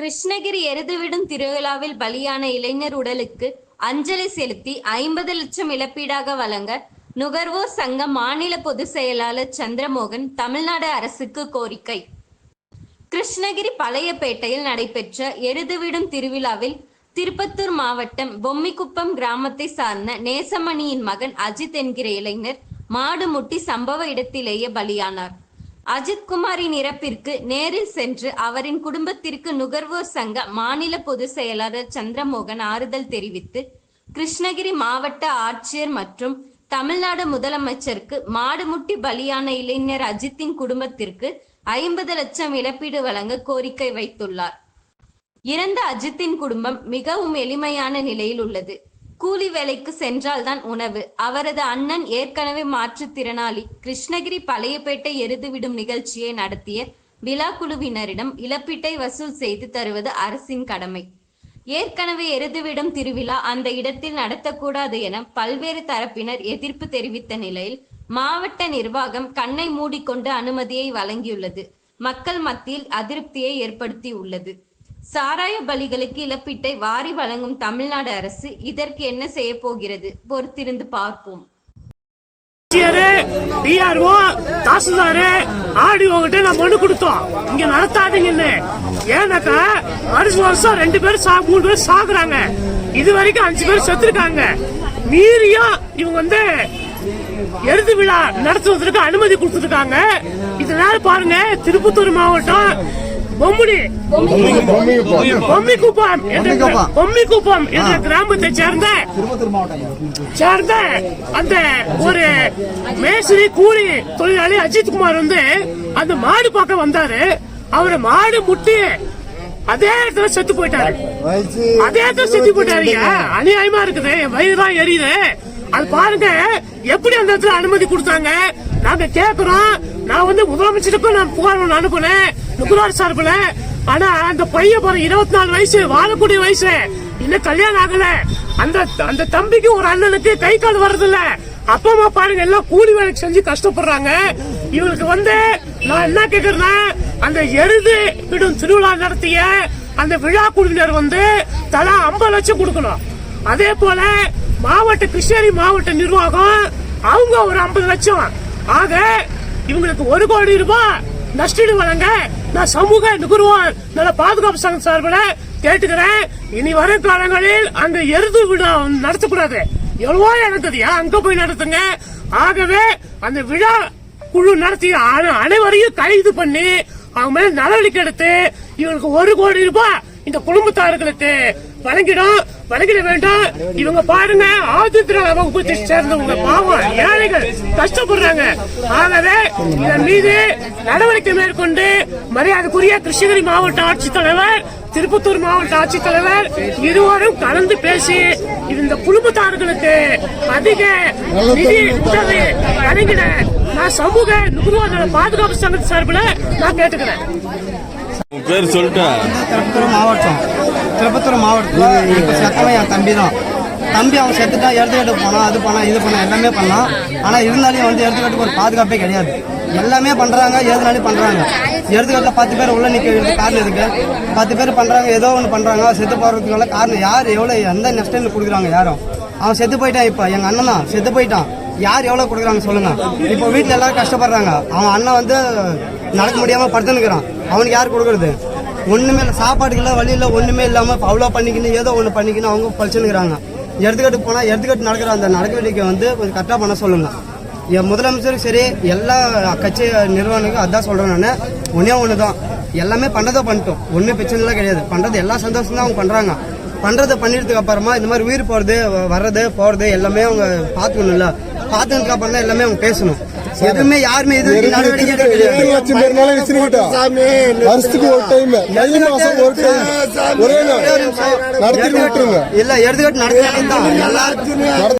கிருஷ்ணகிரி எருதுவிடும் திருவிழாவில் பலியான இளைஞர் உடலுக்கு அஞ்சலி செலுத்தி ஐம்பது லட்சம் இழப்பீடாக வழங்க நுகர்வோர் சங்க மாநில பொதுச் செயலாளர் சந்திரமோகன் தமிழ்நாடு அரசுக்கு கோரிக்கை. கிருஷ்ணகிரி பழையப்பேட்டையில் நடைபெற்ற எருதுவிடும் திருவிழாவில் திருப்பத்தூர் மாவட்டம் பொம்மிக்குப்பம் கிராமத்தை சார்ந்த நேசமணியின் மகன் அஜித் என்கிற இளைஞர் மாடு முட்டி சம்பவ இடத்திலேயே பலியானார். அஜித்குமாரின் இறப்பிற்கு நேரில் சென்று அவரின் குடும்பத்திற்கு நுகர்வோர் சங்க மாநில பொதுச் செயலாளர் சந்திரமோகன் ஆறுதல் தெரிவித்து கிருஷ்ணகிரி மாவட்ட ஆட்சியர் மற்றும் தமிழ்நாடு முதலமைச்சருக்கு மாடுமுட்டி பலியான இளைஞர் அஜித்தின் குடும்பத்திற்கு ஐம்பது லட்சம் இழப்பீடு வழங்க கோரிக்கை வைத்துள்ளார். இறந்த அஜித்தின் குடும்பம் மிகவும் எளிமையான நிலையில் உள்ளது. கூலி வேலைக்கு சென்றால்தான் உணவு. அவரது அண்ணன் ஏற்கனவே மாற்றுத்திறனாளி கிருஷ்ணகிரி பழையப்பேட்டை எருதுவிடும் நிகழ்ச்சியை நடத்திய விழா குழுவினரிடம் இழப்பீட்டை வசூல் செய்து தருவது அரசின் கடமை. ஏற்கனவே எருதுவிடும் திருவிழா அந்த இடத்தில் நடத்தக்கூடாது என பல்வேறு தரப்பினர் எதிர்ப்பு தெரிவித்த நிலையில் மாவட்ட நிர்வாகம் கண்ணை மூடிக்கொண்டு அனுமதியை வழங்கியுள்ளது. மக்கள் மத்தியில் அதிருப்தியை ஏற்படுத்தியுள்ளது. சாராய பலிகளுக்கு இழப்பீட்டை வாரி வழங்கும் தமிழ்நாடு அரசு இதற்கு என்ன செய்ய போகிறது? பொறுத்திருந்து பார்ப்போம். டிஆர்ஓ தாசில்தாரு ஆடிஓ கிட்ட நான் மனு கொடுத்தோம். இங்க நடத்தாதீங்கன்னு ஏன்னாக்கா வருஷம் வருஷம் ரெண்டு பேரும் சா மூணு பேர் சாகுறாங்க. இது வரைக்கும் அஞ்சு பேர் செத்துருக்காங்க. மீறியும் இவங்க வந்து எருது விழா நடத்துவதற்கு அனுமதி கொடுத்துருக்காங்க. இதனால பாருங்க திருப்பத்தூர் மாவட்டம் பொம்முடி. பொம்மிக்குப்பம் பொம்மிக்குப்பம் என்ற கிராமத்தை சேர்ந்த? சேர்ந்த அந்த ஒரு மேஸ்திரி கூலி தொழிலாளி அஜித் குமார் வந்து அந்த மாடு பார்க்க வந்தாரு. அவரை மாடு முட்டி அதே இடத்துல செத்து போயிட்டாரு. அதே இடத்துல செத்து போயிட்டாரு. அநியாயமா இருக்குது. என் வயிறுதான் எரியுது. அது பாருங்க எப்படி அந்த இடத்துல அனுமதி கொடுத்தாங்க? நாங்க கேக்குறோம். நான் வந்து முதலமைச்சருக்கும் நான் புகார் ஒண்ணு அனுப்புனேன். நுகர்வோர் சார்பில் ஆனா அந்த பையன் பாரு இருபத்தி நாலு வயசு வாழக்கூடிய வயசு. இன்னும் கல்யாணம் ஆகல. அந்த அந்த தம்பிக்கு ஒரு அண்ணனுக்கு கை கால் வர்றது இல்ல அப்பா அம்மா பாருங்க எல்லாம் கூலி வேலைக்கு செஞ்சு கஷ்டப்படுறாங்க. இவங்களுக்கு வந்து நான் என்ன கேக்குறேன்னா அந்த எருது விடும் திருவிழா நடத்திய அந்த விழா குழுவினர் வந்து தலா ஐம்பது லட்சம் கொடுக்கணும். அதே போல மாவட்ட கிருஷ்ணகிரி மாவட்ட நிர்வாகம் அவங்க ஒரு ஐம்பது லட்சம். ஆக இவங்களுக்கு ஒரு கோடி ரூபாய் நஷ்டீடு வழங்க நான் சமூக நுகர்வோர் நல்ல பாதுகாப்பு சங்கம் சார்பில் கேட்டுக்கிறேன். இனி வரும் காலங்களில் அங்க எருது விழா நடத்தக்கூடாது. எவ்வளவோ நடக்குதுயா அங்க போய் நடத்துங்க? ஆகவே அந்த விழா குழு நடத்தி அனைவரையும் கைது பண்ணி அவங்க மேல நடவடிக்கை எடுத்து இவனுக்கு ஒரு கோடி ரூபாய் இந்த குடும்பத்தார்களுக்கு வழங்கிடும் வழங்கிட வேண்டாம். இவங்க பாருங்க ஆதித்திர வகுப்பத்தை சேர்ந்தவங்க பாவம் ஏழைகள் கஷ்டப்படுறாங்க. ஆகவே இதன் மீது நடவடிக்கை மேற்கொண்டு மரியாதைக்குரிய கிருஷ்ணகிரி மாவட்ட ஆட்சித்தலைவர் திருப்பத்தூர் மாவட்ட ஆட்சித்தலைவர் இருவரும் கலந்து பேசி இந்த குடும்பத்தார்களுக்கு அதிக நிதி உதவி வழங்கின நான் சமூக நுகர்வோர் பாதுகாப்பு சங்கத்து சார்பில் நான் கேட்டுக்கிறேன். பேர் சொல்லிட்டா? திருப்பத்தூர் மாவட்டம். திருப்பத்தூர் மாவட்டத்தில் இப்போ செத்தவன் என் தம்பி தான். தம்பி அவன் செத்துட்டான் எடுத்துக்கிட்டு போனான் அது பண்ணான் இது பண்ணான் எல்லாமே பண்ணான். ஆனால் இருந்தாலும் வந்து எடுத்துக்கிட்டு ஒரு பாதுகாப்பே கிடையாது. எல்லாமே பண்ணுறாங்க எதுனாலும் பண்ணுறாங்க எடுத்துக்கிட்ட பத்து பேர் உள்ள நிற்க காரணம் இருக்கு பத்து பேர் பண்ணுறாங்க ஏதோ ஒன்று பண்ணுறாங்க செத்து போகிறதுக்குள்ள காரணம் யார்? எவ்வளோ எந்த நெக்ஸ்ட் கொடுக்குறாங்க யாரும்? அவன் செத்து போயிட்டான் இப்போ எங்கள் அண்ணன் தான். செத்து போயிட்டான். யார் எவ்வளோ கொடுக்குறாங்க சொல்லுங்கள் இப்போ வீட்டில் எல்லாரும் கஷ்டப்படுறாங்க. அவன் அண்ணன் வந்து நடக்க முடியாமல் படுத்துனுக்கிறான். அவனுக்கு யார் கொடுக்குறது? ஒன்றுமே இல்லை சாப்பாட்டுக்கு இல்லை வழி இல்லை ஒன்றுமே இல்லாமல் அவ்வளோ பண்ணிக்கணும் ஏதோ ஒன்று பண்ணிக்கணும் அவங்க பழிச்சுனுக்கிறாங்க எடுத்துக்கிட்டு போனால் எடுத்துக்கிட்டு நடக்கிற அந்த நடவடிக்கை வந்து கொஞ்சம் கரெக்டாக பண்ண சொல்லுங்கள் என் முதலமைச்சரும் சரி எல்லா கட்சி நிறுவனங்களுக்கும் அதான் சொல்கிறேன் நான். ஒன்றே ஒன்று தான் எல்லாமே பண்ணதை பண்ணிட்டோம். ஒன்றும் பிரச்சனைலாம் கிடையாது. பண்ணுறது எல்லா சந்தோஷம் தான் அவங்க பண்ணுறாங்க பண்ணுறதை பண்ணிட்டதுக்கு அப்புறமா இந்த மாதிரி உயிர் போகிறது வர்றது போகிறது எல்லாமே அவங்க பார்த்துக்கணும்ல. பார்த்ததுக்கு அப்புறம் தான் எல்லாமே அவங்க பேசணும். எதுவுமே யாருமே இது வரைக்கும் நடவடிக்கை எடுக்கல. எத்தனை லட்சம் பேர்னாலும் வச்சிருக்கிட்டா வருஷத்துக்கு ஒரு டைம் தை மாசம் ஒரு டைம் ஒரே நாள். நடத்தி விட்டுருங்க. இல்ல எடுத்துக்கிட்டு நடத்தி எல்லாருக்கும்